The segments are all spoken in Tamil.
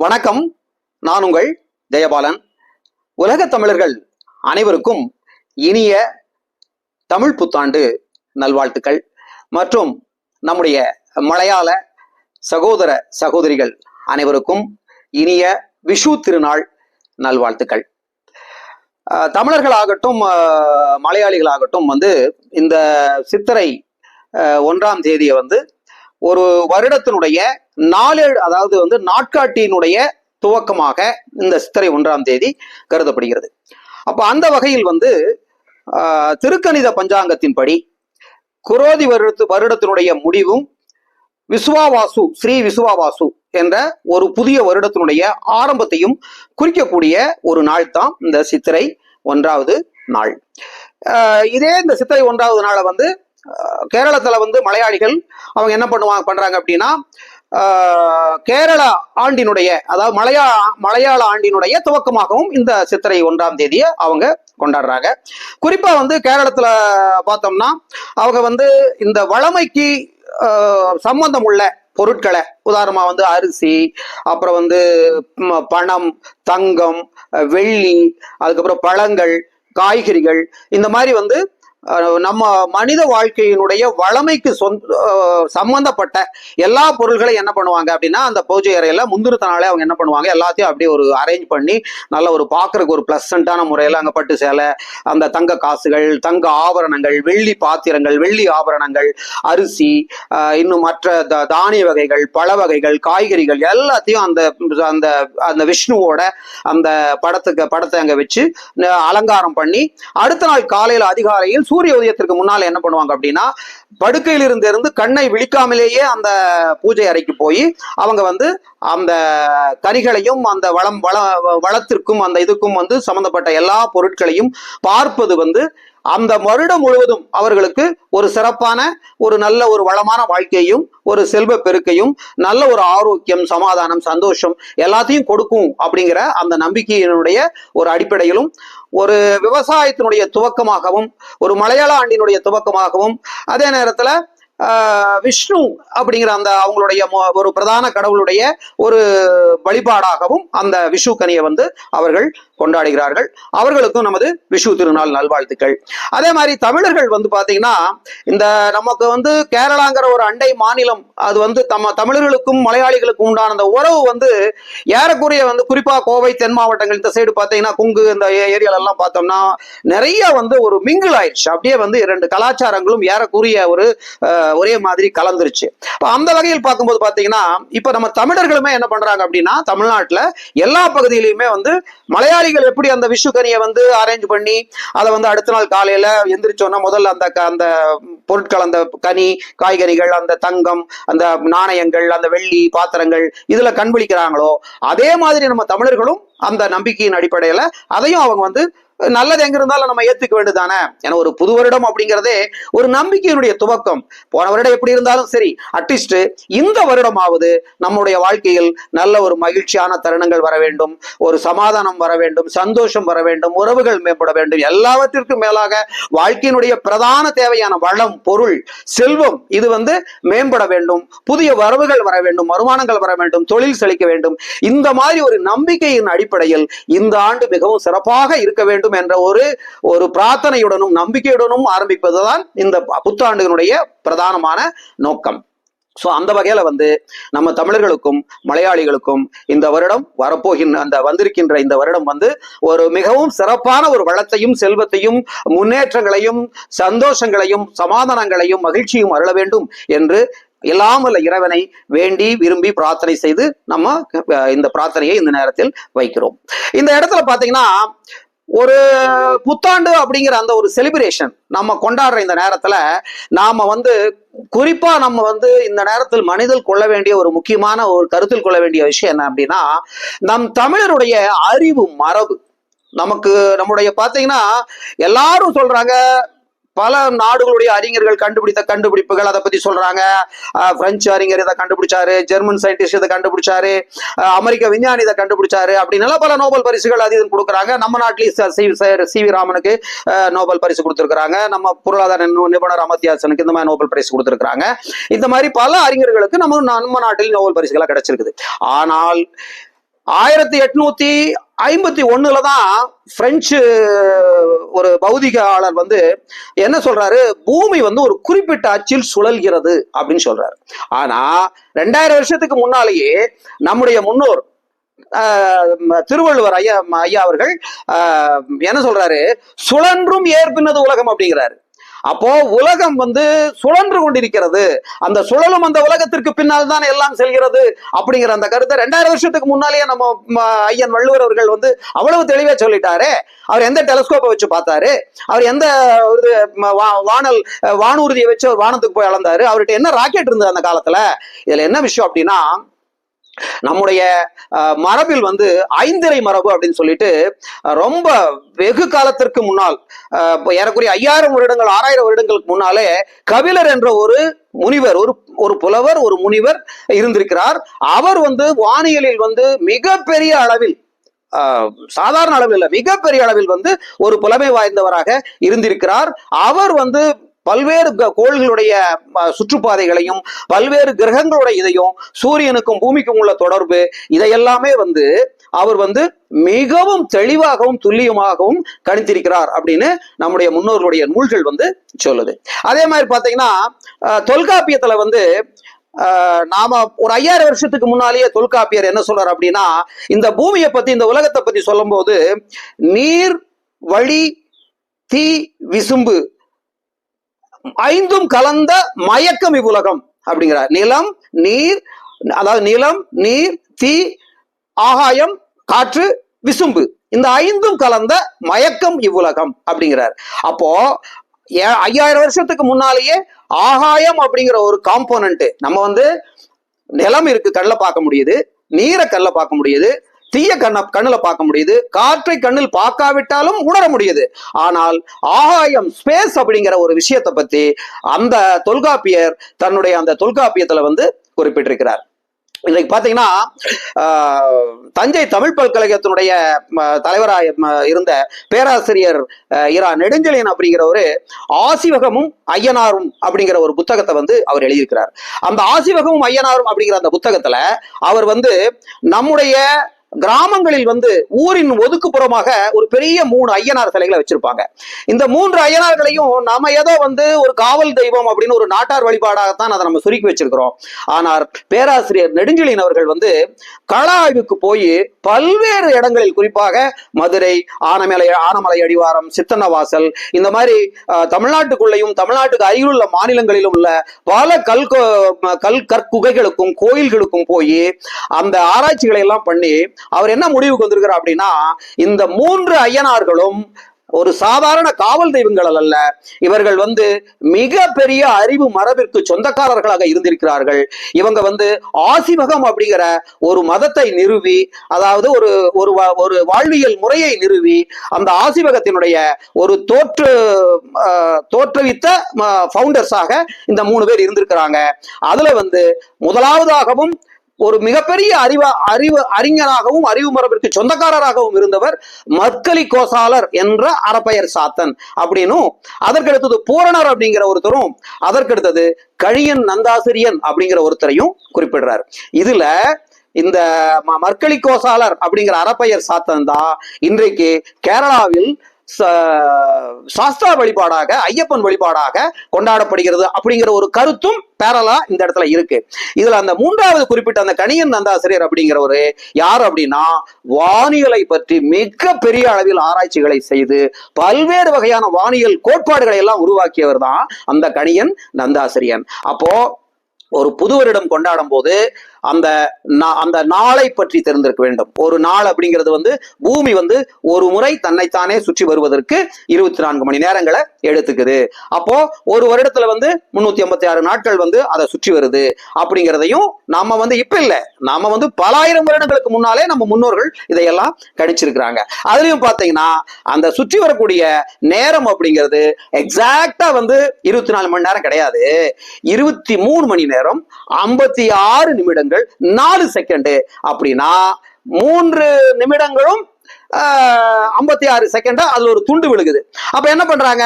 வணக்கம். நான் உங்கள் ஜெயபாலன். உலகத் தமிழர்கள் அனைவருக்கும் இனிய தமிழ் புத்தாண்டு நல்வாழ்த்துக்கள். மற்றும் நம்முடைய மலையாள சகோதர சகோதரிகள் அனைவருக்கும் இனிய விஷு திருநாள் நல்வாழ்த்துக்கள். தமிழர்களாகட்டும் மலையாளிகளாகட்டும் வந்து இந்த சித்திரை ஒன்றாம் தேதியை வந்து ஒரு வருடத்தினுடைய நாளேழு அதாவது வந்து நாட்காட்டியினுடைய துவக்கமாக இந்த சித்திரை ஒன்றாம் தேதி கருதப்படுகிறது. அப்ப அந்த வகையில் வந்து திருக்கணித பஞ்சாங்கத்தின்படி குரோதி வருடத்து வருடத்தினுடைய முடிவும் விசுவாவாசு ஸ்ரீ விசுவாவாசு என்ற ஒரு புதிய வருடத்தினுடைய ஆரம்பத்தையும் குறிக்கக்கூடிய ஒரு நாள் தான் இந்த சித்திரை ஒன்றாவது நாள். இதே இந்த சித்திரை ஒன்றாவது நாளை வந்து கேரளத்தில் வந்து மலையாளிகள் அவங்க என்ன பண்ணுவாங்க பண்ணுறாங்க அப்படின்னா கேரள ஆண்டினுடைய அதாவது மலையா மலையாள ஆண்டினுடைய துவக்கமாகவும் இந்த சித்திரை ஒன்றாம் தேதியை அவங்க கொண்டாடுறாங்க. குறிப்பாக வந்து கேரளத்தில் பார்த்தோம்னா அவங்க வந்து இந்த வளமைக்கு சம்பந்தம் உள்ள பொருட்களை உதாரணமா வந்து அரிசி அப்புறம் வந்து பணம் தங்கம் வெள்ளி அதுக்கப்புறம் பழங்கள் காய்கறிகள் இந்த மாதிரி வந்து நம்ம மனித வாழ்க்கையினுடைய வளமைக்கு சொந்த சம்பந்தப்பட்ட எல்லா பொருள்களையும் என்ன பண்ணுவாங்க அப்படின்னா அந்த பூஜை அறையில முந்தினத்த நாளே அவங்க என்ன பண்ணுவாங்க? எல்லாத்தையும் அப்படியே ஒரு அரேஞ்ச் பண்ணி நல்ல ஒரு பார்க்கறதுக்கு ஒரு பிளசண்டான முறையில் அங்கே பட்டு சேலை அந்த தங்க காசுகள் தங்க ஆபரணங்கள் வெள்ளி பாத்திரங்கள் வெள்ளி ஆபரணங்கள் அரிசி இன்னும் மற்ற த- தானிய வகைகள் பழ வகைகள் காய்கறிகள் எல்லாத்தையும் அந்த அந்த அந்த விஷ்ணுவோட அந்த படத்துக்கு படத்தை அங்க வச்சு அலங்காரம் பண்ணி அடுத்த நாள் காலையில் அதிகாலையில் சூரிய உதயத்திற்கு முன்னால் என்ன பண்ணுவாங்க அப்படின்னா படுக்கையில் இருந்து கண்ணை விழிக்காமலேயே அந்த பூஜை அறைக்கு போய் அவங்க வந்து அந்த கனிகளையும் அந்த வளம் வள வளத்திற்கும் அந்த இதுக்கும் வந்து சம்பந்தப்பட்ட எல்லா பொருட்களையும் பார்ப்பது வந்து அந்த வருடம் முழுவதும் அவர்களுக்கு ஒரு சிறப்பான ஒரு நல்ல ஒரு வளமான வாழ்க்கையும் ஒரு செல்வ பெருக்கையும் நல்ல ஒரு ஆரோக்கியம் சமாதானம் சந்தோஷம் எல்லாத்தையும் கொடுக்கும் அப்படிங்கிற அந்த நம்பிக்கையினுடைய ஒரு அடிப்படையிலும் ஒரு விவசாயத்தினுடைய துவக்கமாகவும் ஒரு மலையாள ஆண்டினுடைய துவக்கமாகவும் அதே நேரத்துல ஆஹ், விஷ்ணு அப்படிங்கிற அந்த அவங்களுடைய ஒரு பிரதான கடவுளுடைய ஒரு வழிபாடாகவும் அந்த விஷு கனியை வந்து அவர்கள் கொண்டாடுகிறார்கள். அவர்களுக்கும் நமது விஷு திருநாள் நல்வாழ்த்துக்கள். அதே மாதிரி தமிழர்கள் வந்து பார்த்தீங்கன்னா இந்த நமக்கு வந்து கேரளாங்கிற ஒரு அண்டை மாநிலம் அது வந்து தம்ம தமிழர்களுக்கும் மலையாளிகளுக்கும் உண்டான அந்த உறவு வந்து ஏறக்குறைய வந்து குறிப்பாக கோவை தென் மாவட்டங்கள் இந்த சைடு பார்த்தீங்கன்னா குங்கு இந்த ஏரியாலெல்லாம் பார்த்தோம்னா நிறைய வந்து ஒரு மிங்கிள் ஆயிடுச்சு. அப்படியே வந்து இரண்டு கலாச்சாரங்களும் ஏறக்குறைய ஒரு ஒரே மாதிரி கலந்துருச்சு. இப்போ அந்த வகையில் பார்க்கும்போது பார்த்தீங்கன்னா இப்போ நம்ம தமிழர்களுமே என்ன பண்ணுறாங்க அப்படின்னா தமிழ்நாட்டில் எல்லா பகுதியிலையுமே வந்து மலையாளி மலையாளிகள் எப்படி அந்த விஷுக்கனியை வந்து அரேஞ்ச் பண்ணி அதை வந்து அடுத்த நாள் காலையில எந்திரிச்சோன்னா முதல்ல அந்த அந்த பொருட்கள் அந்த கனி காய்கறிகள் அந்த தங்கம் அந்த நாணயங்கள் அந்த வெள்ளி பாத்திரங்கள் இதுல கண்பிடிக்கிறாங்களோ அதே மாதிரி நம்ம தமிழர்களும் அந்த நம்பிக்கையின் அடிப்படையில அதையும் அவங்க வந்து நல்லது எங்க இருந்தாலும் நம்ம ஏத்துக்க வேண்டியதானே ஏன்னா ஒரு புது வருடம் அப்படிங்கிறதே ஒரு நம்பிக்கையினுடைய துவக்கம். போன வருடம் எப்படி இருந்தாலும் சரி அட்லீஸ்ட் இந்த வருடமாவது நம்முடைய வாழ்க்கையில் நல்ல ஒரு மகிழ்ச்சியான தருணங்கள் வர வேண்டும். ஒரு சமாதானம் வர வேண்டும் சந்தோஷம் வர வேண்டும் உறவுகள் மேம்பட வேண்டும். எல்லாவற்றிற்கும் மேலாக வாழ்க்கையினுடைய பிரதான தேவையான வளம் பொருள் செல்வம் இது வந்து மேம்பட வேண்டும். புதிய வரவுகள் வர வேண்டும் வருமானங்கள் வர வேண்டும் தொழில் செழிக்க வேண்டும். இந்த மாதிரி ஒரு நம்பிக்கையின் அடிப்படையில் இந்த ஆண்டு மிகவும் சிறப்பாக இருக்க வேண்டும். வேண்டும் என்ற ஒரு ஒரு பிரார்த்தனையுடனும் நம்பிக்கையுடனும் ஆரம்பிப்பதுதான் இந்த புத்தாண்டுகளுடைய பிரதானமான நோக்கம். ஸோ அந்த வகையில் வந்து நம்ம தமிழர்களுக்கும் மலையாளிகளுக்கும் இந்த வருடம் வரப்போகின்ற அந்த வந்திருக்கின்ற இந்த வருடம் வந்து ஒரு மிகவும் சிறப்பான ஒரு வளத்தையும் செல்வத்தையும் முன்னேற்றங்களையும் சந்தோஷங்களையும் சமாதானங்களையும் மகிழ்ச்சியும் அருள வேண்டும் என்று எல்லாம் வல்ல இறைவனை வேண்டி விரும்பி பிரார்த்தனை செய்து நம்ம இந்த பிரார்த்தனையை இந்த நேரத்தில் வைக்கிறோம். இந்த இடத்துல பார்த்தீங்கன்னா ஒரு புத்தாண்டு அப்படிங்கிற அந்த ஒரு செலிப்ரேஷன் நம்ம கொண்டாடுற இந்த நேரத்துல நாம வந்து குறிப்பா நம்ம வந்து இந்த நேரத்தில் மனிதல் கொள்ள வேண்டிய ஒரு முக்கியமான ஒரு கருத்தில் கொள்ள வேண்டிய விஷயம் என்ன அப்படின்னா நம் தமிழருடைய அறிவு மரபு. நமக்கு நம்முடைய பாத்தீங்கன்னா எல்லாரும் சொல்றாங்க பல நாடுகளுடைய அறிஞர்கள் கண்டுபிடித்த கண்டுபிடிப்புகள் அதை பத்தி சொல்றாங்க. பிரெஞ்சு அறிஞர் இதை கண்டுபிடிச்சாரு ஜெர்மன் சயின்டிஸ்ட் இதை கண்டுபிடிச்சாரு அமெரிக்க விஞ்ஞானி இதை கண்டுபிடிச்சாரு அப்படின்னு பல நோபல் பரிசுகள் அது இதுன்னு கொடுக்குறாங்க. நம்ம நாட்டிலேயும் சி வி ராமனுக்கு நோபல் பரிசு கொடுத்துருக்காங்க நம்ம பொருளாதார நிபுணர் அமர்த்தியாசனுக்கு இந்த மாதிரி நோபல் பரிசு கொடுத்துருக்காங்க இந்த மாதிரி பல அறிஞர்களுக்கு நம்ம நம்ம நாட்டில் நோபல் பரிசுகளாக கிடைச்சிருக்குது. ஆனால் ஆயிரத்தி எட்நூத்தி ஐம்பத்தி ஒண்ணுல தான் பிரெஞ்சு ஒரு பௌதிகாளர் வந்து என்ன சொல்றாரு? பூமி வந்து ஒரு குறிப்பிட்ட அச்சில் சுழல்கிறது அப்படின்னு சொல்றாரு. ஆனா ரெண்டாயிரம் வருஷத்துக்கு முன்னாலேயே நம்முடைய முன்னோர் ஆஹ், திருவள்ளுவர் ஐயா ஐயா அவர்கள் ஆஹ், என்ன சொல்றாரு? சுழன்றும் ஏற்பினது உலகம் அப்படிங்கிறாரு. அப்போ உலகம் வந்து சுழன்று கொண்டிருக்கிறது. அந்த சுழலும் அந்த உலகத்திற்கு பின்னால் தான் எல்லாம் செல்கிறது அப்படிங்கிற அந்த கருத்தை ரெண்டாயிரம் வருஷத்துக்கு முன்னாலேயே நம்ம ஐயன் வள்ளுவர் அவர்கள் வந்து அவ்வளவு தெளிவா சொல்லிட்டாரு. அவர் எந்த டெலஸ்கோப்பை வச்சு பார்த்தாரு? அவர் எந்த இது வா- வானல் வானூர்தியை வச்சு அவர் வானத்துக்கு போய் அளந்தாரு? அவர்கிட்ட என்ன ராக்கெட் இருந்தது அந்த காலத்துல? இதுல என்ன விஷயம் அப்படின்னா நம்முடைய மரபில் வந்து ஐந்திரை மரபு அப்படின்னு சொல்லிட்டு ரொம்ப வெகு காலத்திற்கு முன்னால் ஏறக்குறைய ஐயாயிரம் வருடங்கள் ஆறாயிரம் வருடங்களுக்கு முன்னாலே கபிலர் என்ற ஒரு முனிவர் ஒரு ஒரு புலவர் ஒரு முனிவர் இருந்திருக்கிறார். அவர் வந்து வானியலில் வந்து மிகப்பெரிய அளவில் சாதாரண அளவில் இல்லை மிகப்பெரிய அளவில் வந்து ஒரு புலமை வாய்ந்தவராக இருந்திருக்கிறார். அவர் வந்து பல்வேறு க- கோள்களுடைய சுற்றுப்பாதைகளையும் பல்வேறு கிரகங்களுடைய இதையும் சூரியனுக்கும் பூமிக்கும் உள்ள தொடர்பு இதையெல்லாமே வந்து அவர் வந்து மிகவும் தெளிவாகவும் துல்லியமாகவும் கணித்திருக்கிறார் அப்படின்னு நம்முடைய முன்னோர்களுடைய நூல்கள் வந்து சொல்லுது. அதே மாதிரி பார்த்தீங்கன்னா தொல்காப்பியத்துல வந்து நாம ஒரு ஐயாயிரம் வருஷத்துக்கு முன்னாலேயே தொல்காப்பியர் என்ன சொல்றார் அப்படின்னா இந்த பூமியை பத்தி இந்த உலகத்தை பத்தி சொல்லும்போது நீர் வழி தீ விசும்பு ஐந்தும் கலந்த மயக்கம் இவ்வுலகம் அப்படிங்கிறார். நிலம் நீர் அதாவது நிலம் நீர் தீ ஆகாயம் காற்று விசும்பு. இந்த ஐந்தும் கலந்த மயக்கம் இவ்வுலகம் அப்படிங்கிறார். அப்போ ஏ- ஐயாயிரம் வருஷத்துக்கு முன்னாலேயே ஆகாயம் அப்படிங்கிற ஒரு காம்போனன்ட் நம்ம வந்து நிலம் இருக்கு கல்ல பார்க்க முடியுது நீரை கல்ல பார்க்க முடியுது தீய கண்ண கண்ணுல பார்க்க முடியுது. காற்றை கண்ணில் பார்க்காவிட்டாலும் உணர முடியுது. ஆனால் ஆகாயம் ஸ்பேஸ் அப்படிங்கிற ஒரு விஷயத்தை பத்தி அந்த தொல்காப்பியர் தன்னுடைய அந்த தொல்காப்பியத்துல வந்து குறிப்பிட்டிருக்கிறார். இன்னைக்கு பாத்தீங்கன்னா ஆஹ், தஞ்சை தமிழ் பல்கலைக்கழகத்தினுடைய தலைவராக ம, இருந்த பேராசிரியர் அஹ், இரா நெடுஞ்செழியன் அப்படிங்கிறவரு ஆசிவகமும் ஐயனாரும் அப்படிங்கிற ஒரு புத்தகத்தை வந்து அவர் எழுதியிருக்கிறார். அந்த ஆசிவகமும் ஐயனாரும் அப்படிங்கிற அந்த புத்தகத்துல அவர் வந்து நம்முடைய கிராமங்களில் வந்து ஊரின் ஒதுக்குப்புறமாக ஒரு பெரிய மூணு ஐயனார் சிலைகளை வச்சிருப்பாங்க. இந்த மூன்று ஐயனார்களையும் நாம ஏதோ வந்து ஒரு காவல் தெய்வம் அப்படின்னு ஒரு நாட்டார் வழிபாடாகத்தான் அதை நம்ம சுருக்கி வச்சிருக்கிறோம். ஆனால் பேராசிரியர் நெடுஞ்செழியன் அவர்கள் வந்து கள ஆய்வுக்கு போய் பல்வேறு இடங்களில் குறிப்பாக மதுரை ஆனமலை ஆனமலை அடிவாரம் சித்தன்னவாசல் இந்த மாதிரி அஹ், தமிழ்நாட்டுக்குள்ளேயும் தமிழ்நாட்டுக்கு அருகிலுள்ள மாநிலங்களிலும் உள்ள பல கல் கல் கற்குகைகளுக்கும் கோயில்களுக்கும் போய் அந்த ஆராய்ச்சிகளை எல்லாம் பண்ணி அவர் என்ன முடிவுக்கு வந்திருக்கிறார் அப்படின்னா இந்த மூன்று ஐயனார்களும் ஒரு சாதாரண காவல் தெய்வங்கள் அல்ல. இவர்கள் வந்து மிக பெரிய அறிவு மரபிற்கு சொந்தக்காரர்களாக இருந்திருக்கிறார்கள். இவங்க வந்து ஆசிவகம் அப்படிங்கிற ஒரு மதத்தை நிறுவி அதாவது ஒரு ஒரு வா- ஒரு வாழ்வியல் முறையை நிறுவி அந்த ஆசிவகத்தினுடைய ஒரு தோற்று தோற்றுவித்த ஃபவுண்டர்ஸாக இந்த மூணு பேர் இருந்திருக்கிறாங்க. அதுல வந்து முதலாவதாகவும் ஒரு மிகப்பெரிய அறிவா அறிவு அறிஞராகவும் அறிவு மரபிற்கு சொந்தக்காரராகவும் இருந்தவர் மற்களி கோசாலர் என்ற அறப்பெயர் சாத்தன் அப்படின்னும் அதற்கடுத்தது பூரணர் அப்படிங்கிற ஒருத்தரும் அதற்கடுத்தது கழியன் நந்தாசிரியன் அப்படிங்கிற ஒருத்தரையும் குறிப்பிடுறார். இதுல இந்த ம- மற்களி கோசாலர் அப்படிங்கிற அறப்பெயர் சாத்தன் தான் இன்றைக்கு கேரளாவில் சாஸ்திரா வழிபாடாக ஐயப்பன் வழிபாடாக கொண்டாடப்படுகிறது அப்படிங்கிற ஒரு கருத்தும் பேரலா இந்த இடத்துல இருக்கு. இதுல அந்த மூன்றாவது குறிப்பிட்ட அந்த கணியன் நந்தாசிரியர் அப்படிங்கிறவரு யார் அப்படின்னா வானியலை பற்றி மிக பெரிய அளவில் ஆராய்ச்சிகளை செய்து பல்வேறு வகையான வானியல் கோட்பாடுகளை எல்லாம் உருவாக்கியவர் தான் அந்த கணியன் நந்தாசிரியன். அப்போ ஒரு புது வருடம் கொண்டாடும் போது அந்த அந்த நாளை பற்றி தெரிந்திருக்க வேண்டும். ஒரு நாள் அப்படிங்கிறது வந்து பூமி வந்து ஒரு முறை தன்னைத்தானே சுற்றி வருவதற்கு இருபத்தி நான்கு மணி நேரங்களை எடுத்துக்குது. அப்போ ஒரு வருடத்துல வந்து முன்னூத்தி ஐம்பத்தி ஆறு நாட்கள் வந்து அதை சுற்றி வருது. அப்படிங்கிறதையும் நாம வந்து இப்ப இல்ல. நாம வந்து பல ஆயிரம் வருடங்களுக்கு முன்னாலே நம்ம முன்னோர்கள் இதையெல்லாம் கணிச்சிருக்கிறாங்க. அதுலயும் பாத்தீங்கன்னா அந்த சுற்றி வரக்கூடிய நேரம் அப்படிங்கிறது எக்ஸாக்டா வந்து இருபத்தி நாலு மணி நேரம் கிடையாது. இருபத்தி மூணு மணி நேரம் ஐம்பத்தி ஆறு நிமிடங்கள் நாலு செகண்டு அப்படின்னா மூன்று நிமிடங்களும் ஐம்பத்தி ஆறு செகண்டா அதுல ஒரு துண்டு விழுகுது. அப்ப என்ன பண்றாங்க?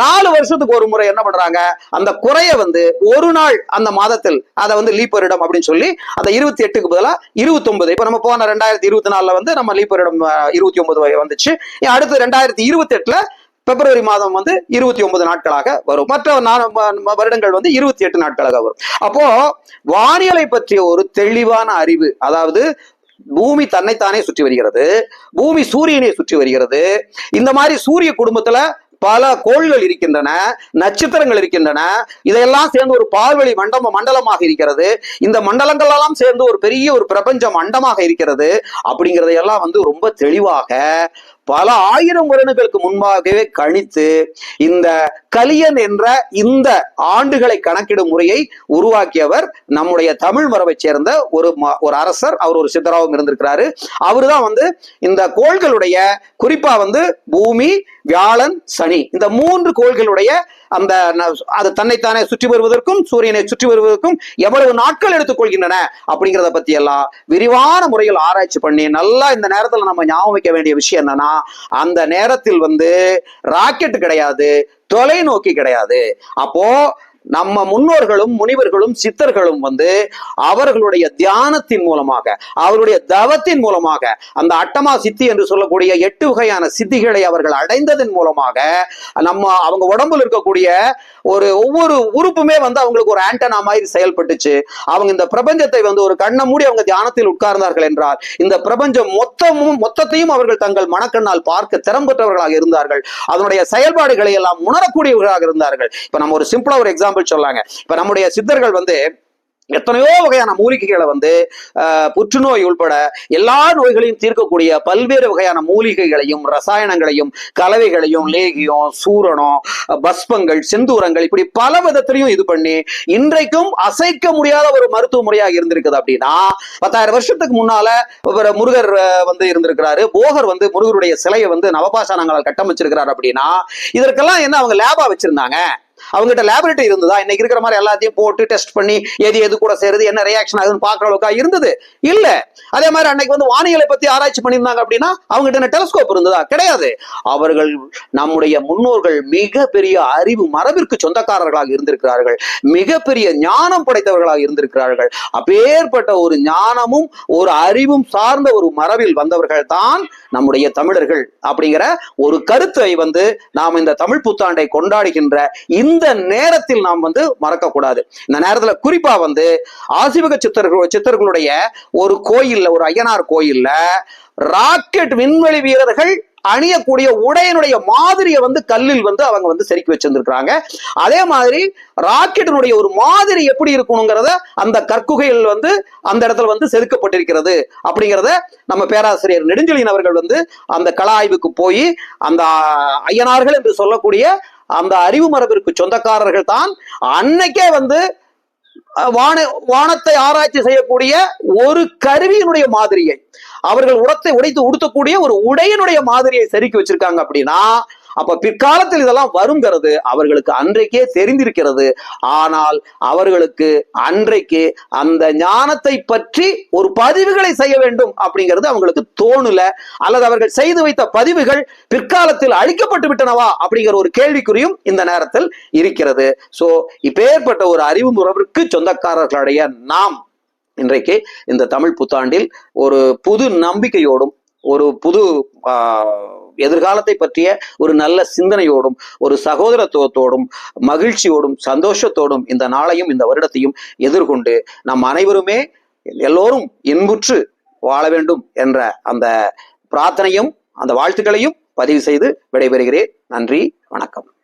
நாலு வருஷத்துக்கு ஒரு முறை என்ன பண்றாங்க? அந்த குறைய வந்து ஒரு நாள் அந்த மாதத்தில் அதை வந்து லீப்பரிடம் அப்படின்னு சொல்லி அந்த இருபத்தி எட்டுக்கு பதிலா இருபத்தி ஒன்பது இப்ப நம்ம போன ரெண்டாயிரத்தி இருபத்தி நாலுல வந்து நம்ம லீப்பரிடம் இருபத்தி ஒன்பது வந்துச்சு. அடுத்து ரெண்டாயிரத்தி இருபத்தி எட்டுல பிப்ரவரி மாதம் வந்து இருபத்தி ஒன்பது நாட்களாக வரும். மற்ற வருடங்கள் வந்து இருபத்தி எட்டு நாட்களாக வரும். அப்போ வானிலை பற்றிய ஒரு தெளிவான அறிவு அதாவது பூமி தன்னைத்தானே சுற்றி வருகிறது பூமி சூரியனை சுற்றி வருகிறது இந்த மாதிரி சூரிய குடும்பத்துல பல கோள்கள் இருக்கின்றன நட்சத்திரங்கள் இருக்கின்றன இதையெல்லாம் சேர்ந்து ஒரு பால்வெளி மண்டப மண்டலமாக இருக்கிறது இந்த மண்டலங்கள் எல்லாம் சேர்ந்து ஒரு பெரிய ஒரு பிரபஞ்ச மண்டமாக இருக்கிறது அப்படிங்கிறதையெல்லாம் வந்து ரொம்ப தெளிவாக பல ஆயிரம் வருடங்களுக்கு முன்பாகவே கணித்து இந்த கலியன் என்ற இந்த ஆண்டுகளை கணக்கிடும் முறையை உருவாக்கியவர் நம்முடைய தமிழ் மரபை சேர்ந்த ஒரு ஒரு அரசர். அவர் ஒரு சித்தராவும் இருந்திருக்கிறாரு. அவர்தான் வந்து இந்த கோள்களுடைய குறிப்பா வந்து பூமி வியாழன் சனி. இந்த மூன்று கோள்களுடைய அந்த அது தன்னைத்தானே சுற்றி வருவதற்கும் சூரியனை சுற்றி வருவதற்கும் எவ்வளவு நாட்கள் எடுத்துக்கொள்கின்றன அப்படிங்கிறத பத்தி எல்லாம் விரிவான முறையில் ஆராய்ச்சி பண்ணி நல்லா இந்த நேரத்துல நம்ம ஞாபகம் வைக்க வேண்டிய விஷயம் என்னன்னா அந்த நேரத்தில் வந்து ராக்கெட் கிடையாது தொலைநோக்கி கிடையாது. அப்போ நம்ம முன்னோர்களும் முனிவர்களும் சித்தர்களும் வந்து அவர்களுடைய தியானத்தின் மூலமாக அவருடைய தவத்தின் மூலமாக அந்த அட்டமா சித்தி என்று சொல்லக்கூடிய எட்டு வகையான சித்திகளை அவர்கள் அடைந்ததன் மூலமாக நம்ம அவங்க உடம்புல இருக்கக்கூடிய ஒரு ஒவ்வொரு உறுப்புமே வந்து அவங்களுக்கு ஒரு ஆண்டனா மாதிரி செயல்பட்டுச்சு. அவங்க இந்த பிரபஞ்சத்தை வந்து ஒரு கண்ணை மூடி அவங்க தியானத்தில் உட்கார்ந்தார்கள் என்றால் இந்த பிரபஞ்சம் மொத்தமும் மொத்தத்தையும் அவர்கள் தங்கள் மனக்கண்ணால் பார்க்க திறம் பெற்றவர்களாக இருந்தார்கள். அதனுடைய செயல்பாடுகளை எல்லாம் உணரக்கூடியவர்களாக இருந்தார்கள். இப்ப நம்ம ஒரு சிம்பிளா ஒரு எக்ஸாம்பிள் சொல்லாங்க. இப்ப நம்முடைய சித்தர்கள் வந்து எத்தனையோ வகையான மூலிகைகளை வந்து புற்றுநோய் உள்பட எல்லா நோய்களையும் தீர்க்கக்கூடிய பல்வேறு வகையான மூலிகைகளையும் ரசாயனங்களையும் கலவைகளையும் லேகியம் சூரணம் பஸ்பங்கள் செந்தூரங்கள் இப்படி பல விதத்திலையும் இது பண்ணி இன்றைக்கும் அசைக்க முடியாத ஒரு மருத்துவ முறையாக இருந்திருக்குது அப்படின்னா பத்தாயிரம் வருஷத்துக்கு முன்னால முருகர் வந்து இருந்திருக்கிறாரு. போகர் வந்து முருகருடைய சிலையை வந்து நவபாஷாணங்களால் கட்டமைச்சிருக்கிறார் அப்படின்னா இதற்கெல்லாம் என்ன அவங்க லேபா வச்சிருந்தாங்க? அவங்ககிட்ட லேபரேட்டரி இருந்ததா? இன்னைக்கு இருக்கிற மாதிரி எல்லாத்தையும் போட்டு டெஸ்ட் பண்ணி எது எது கூட சேருது என்ன ரியாக்ஷன் ஆகுதுன்னு பாக்குற அளவுக்கா இருந்தது? இல்ல. அதே மாதிரி அன்னைக்கு வந்து வானியலை பத்தி ஆராய்ச்சி பண்ணியிருந்தாங்க அப்படின்னா அவங்ககிட்ட என்ன டெலஸ்கோப் இருந்ததா? கிடையாது. அவர்கள் நம்முடைய முன்னோர்கள் மிக பெரிய அறிவு மரபிற்கு சொந்தக்காரர்களாக இருந்திருக்கிறார்கள். மிகப்பெரிய ஞானம் படைத்தவர்களாக இருந்திருக்கிறார்கள். அப்பேற்பட்ட ஒரு ஞானமும் ஒரு அறிவும் சார்ந்த ஒரு மரபில் வந்தவர்கள் தான் நம்முடைய தமிழர்கள். அப்படிங்கிற ஒரு கருத்தை வந்து நாம் இந்த தமிழ் புத்தாண்டை கொண்டாடுகின்ற இந்த இந்த நேரத்தில் நாம் வந்து மறக்க கூடாது இந்த நேரத்துல குறிப்பா வந்து ஆசிவக சித்தர்கள் சித்தர்களுடைய ஒரு கோயில்ல ஒரு ஐயனார் கோயில்ல ராக்கெட் விண்வெளி வீரர்கள் அணியக்கூடிய உடையனுடைய மாதிரியை வந்து கல்லில் வந்து அவங்க வந்து செருக்கி வச்சிருந்திருக்கிறாங்க. அதே மாதிரி ராக்கெட்டினுடைய ஒரு மாதிரி எப்படி இருக்கணுங்கிறத அந்த கற்குகையில் வந்து அந்த இடத்துல வந்து செதுக்கப்பட்டிருக்கிறது அப்படிங்கிறத நம்ம பேராசிரியர் நெடுஞ்செழியன் அவர்கள் வந்து அந்த கலா ஆய்வுக்கு போய் அந்த ஐயனார்கள் என்று சொல்லக்கூடிய அந்த அறிவு மரபிற்கு சொந்தக்காரர்கள் தான் அன்னைக்கே வந்து வான வானத்தை ஆராய்ச்சி செய்யக்கூடிய ஒரு கருவியினுடைய மாதிரியை அவர்கள் உடத்தை உடைத்து உடுத்தக்கூடிய ஒரு உடையினுடைய மாதிரியை செருக்கி வச்சிருக்காங்க அப்படின்னா அப்ப பிற்காலத்தில் இதெல்லாம் வருங்கிறது அவர்களுக்கு அன்றைக்கே தெரிந்திருக்கிறது. ஆனால் அவர்களுக்கு அன்றைக்கு அந்த ஞானத்தை பற்றி ஒரு பதிவுகளை செய்ய வேண்டும் அப்படிங்கிறது அவங்களுக்கு தோணல. அல்லது அவர்கள் செய்து வைத்த பதிவுகள் பிற்காலத்தில் அழிக்கப்பட்டு விட்டனவா அப்படிங்கிற ஒரு கேள்விக்குறியும் இந்த நேரத்தில் இருக்கிறது. சோ இப்பேற்பட்ட ஒரு அறிவு முறைக்கு சொந்தக்காரர்களுடைய நாம் இன்றைக்கு இந்த தமிழ் புத்தாண்டில் ஒரு புது நம்பிக்கையோடும் ஒரு புது ஆஹ், எதிர்காலத்தை பற்றிய ஒரு நல்ல சிந்தனையோடும் ஒரு சகோதரத்துவத்தோடும் மகிழ்ச்சியோடும் சந்தோஷத்தோடும் இந்த நாளையும் இந்த வருடத்தையும் எதிர்கொண்டு நம் அனைவருமே எல்லோரும் இன்புற்று வாழ வேண்டும் என்ற அந்த பிரார்த்தனையும் அந்த வாழ்த்துக்களையும் பதிவு செய்து விடைபெறுகிறேன். நன்றி வணக்கம்.